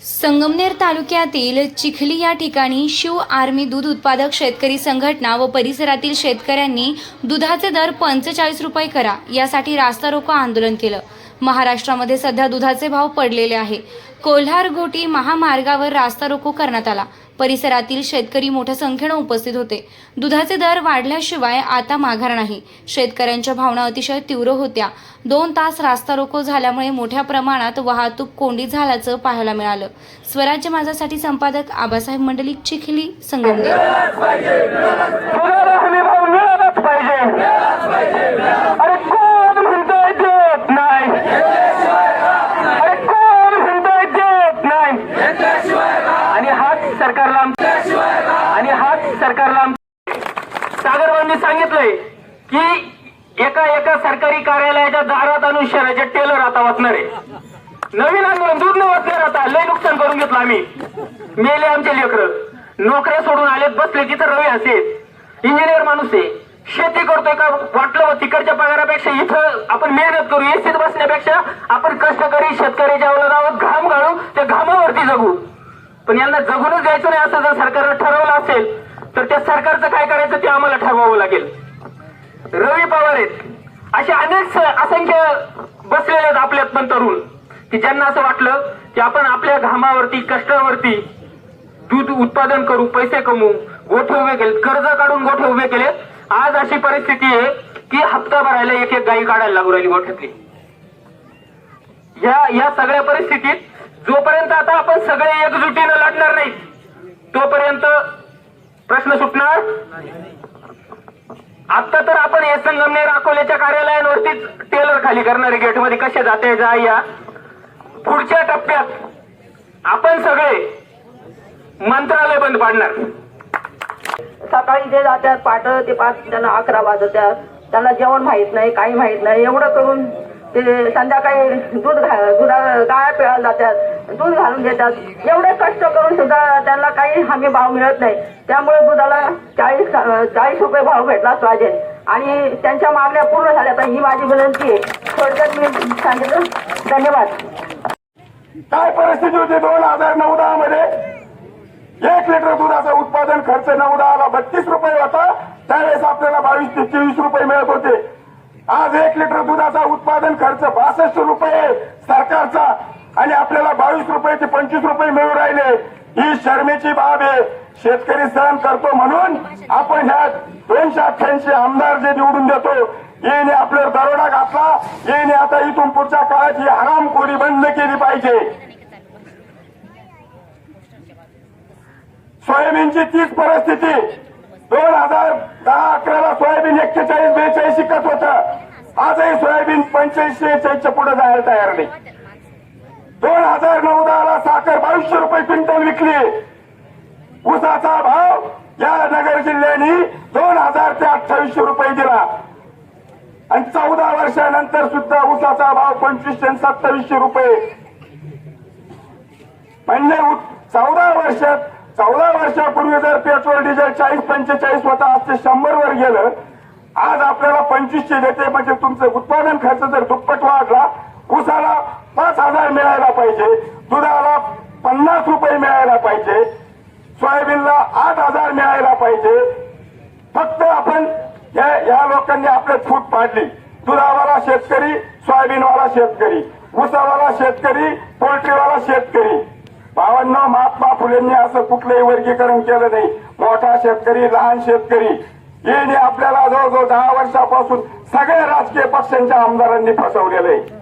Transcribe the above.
संगमनेर तालुक्यातील चिखली या ठिकाणी शिव आर्मी दूध उत्पादक शेतकरी संघटना व परिसरातील शेतकऱ्यांनी दुधाचे दर पंचेचाळीस रुपये करा यासाठी रास्ता रोको आंदोलन केलं. महाराष्ट्रामध्ये सध्या दुधाचे भाव पडलेले आहे. कोल्हार घोटी महामार्गावर रास्ता रोको करण्यात आला. परिसरातील शेतकरी मोठ्या संख्येनं उपस्थित होते. दुधाचे दर वाढल्याशिवाय आता माघार नाही. शेतकऱ्यांच्या भावना अतिशय तीव्र होत्या. दोन तास रास्ता रोको झाल्यामुळे मोठ्या प्रमाणात वाहतूक कोंडी झाल्याचं पाहायला मिळालं. स्वराज्य माझासाठी संपादक आबासाहेब मंडली चिखली संगमनेर दुधाला हमी भाव मिळालाच पाहिजे अरे कोण म्हणतोय देत नाही अरे कोण म्हणतोय देत नाही आणि हाच सरकारला आणि हाच सरकारला आम- सांगितलंय की एका एका सरकारी कार्यालयाच्या दारात आणून शहराचे टेलर आता वाचणार आहे. नवीन आंदोलन दूध न वाचणार आता. लय नुकसान करून घेतलं आम्ही. मेले आमचे लेकर. नोकऱ्या सोडून आलेत बसले की तर रवी असेल इंजिनियर माणूस आहे. शेती करतोय का वाटलं तिकडच्या पगारापेक्षा इथं आपण मेहनत करू एसीत बसण्यापेक्षा आपण कष्टकरी शेतकऱ्याच्या अवलदावर घाम घालू त्या घामावरती जगू. पण यांना जगूनच द्यायचं नाही असं जर सरकारनं ठरवलं असेल तर त्या सरकारचं काय करायचं ते आम्हाला ठरवावं लागेल. रवी पवार आहेत. असे अनेक असंख्य बसलेले आहेत आपल्यात पण तरुण की ज्यांना असं वाटलं की आपण आपल्या घामावरती कष्टावरती दूध उत्पादन करू पैसे कमवू गोठे उभे केले कर्ज काढून गोठे उभे केले. आज अशी परिस्थिती आहे की हप्ता भरायला एक एक गाई काढायला लागू राहिली गोठ्यातली. या या सगळ्या परिस्थितीत जोपर्यंत आता आपण सगळे एकजुटीनं लढणार नाही तोपर्यंत प्रश्न सुटणार? आता तर आपण हे संगमनेर अकोल्याच्या कार्यालयांवरतीच टेलर खाली करणारे गेटमध्ये कसे जाते जा या. पुढच्या टप्प्यात आपण सगळे मंत्रालय बंद पाडणार. सकाळी ते जातात पाठ ते पाच त्यांना अकरा वाजतात. त्यांना जेवण माहीत नाही काही माहीत नाही. एवढं करून ते संध्याकाळी दूध घा दुधा गाळ्या पिळायला जातात. दूध घालून देतात एवढे कष्ट करून सुद्धा त्यांना काही हमी भाव मिळत नाही. त्यामुळे दुधाला चाळीस चाळीस रुपये भाव भेटलाच पाहिजे आणि त्यांच्या मागण्या पूर्ण झाल्या. पाहिजे ही माझी विनंती आहे. थोडक्यात मी सांगितलं. धन्यवाद. काय परिस्थिती होती दोन हजार नऊ दहा मध्ये एक लिटर दुधाचं उत्पादन खर्च नऊ दहाला बत्तीस रुपये होता. त्यावेळेस आपल्याला बावीस ते चोवीस रुपये मिळत होते. आज एक लिटर दुधाचा उत्पादन खर्च बासष्ट रुपये सरकारचा आणि आपल्याला बावीस रुपये ते पंचवीस रुपये मिळू राहिले. ही शर्मेची बाब आहे. शेतकरी सहन करतो म्हणून आपण ह्या दोनशे अठ्ठ्याऐंशी आमदार जे निवडून देतो येणे आपल्यावर दरोडा घातला. येणे आता इथून पुढच्या काळात ही हरामखोरी बंद केली पाहिजे. सोयाबीनची तीच परिस्थिती. दोन हजार दहा अकराला सोयाबीन एक्केचाळीस बेचाळीस शिकत होत. आजही सोयाबीन पंच्याऐंशी च्या पुढे जायला तयार नाही. दोन हजार नऊ दहाला साखर बावीसशे रुपये क्विंटल विकली. ऊसाचा भाव या नगर जिल्ह्याने दोन हजार ते अठ्ठावीसशे रुपये दिला. आणि चौदा वर्षानंतर सुद्धा ऊसाचा भाव पंचवीसशे आणि सत्तावीसशे रुपये. म्हणजे चौदा वर्षात चौदा वर्षापूर्वी जर पेट्रोल डिझेल चाळीस पंचेचाळीस होता आज ते शंभर वर गेलं. आज आपल्याला पंचवीसशे देते म्हणजे तुमचं उत्पादन खर्च जर दुप्पट वाढला ऊसाला पाच हजार मिळायला पाहिजे दुधाला पन्नास रुपये मिळायला पाहिजे सोयाबीनला आठ हजार मिळायला पाहिजे. फक्त आपण या लोकांनी आपल्यात फूट पाडली. दुधावाला शेतकरी सोयाबीनवाला शेतकरी ऊसावाला शेतकरी पोल्ट्रीवाला शेतकरी. भावांना महात्मा फुलेंनी असं कुठलंही वर्गीकरण केलं नाही. मोठा शेतकरी लहान शेतकरी. याने आपल्याला जवळजवळ दहा वर्षापासून सगळ्या राजकीय पक्षांच्या आमदारांनी फसवलेलं आहे.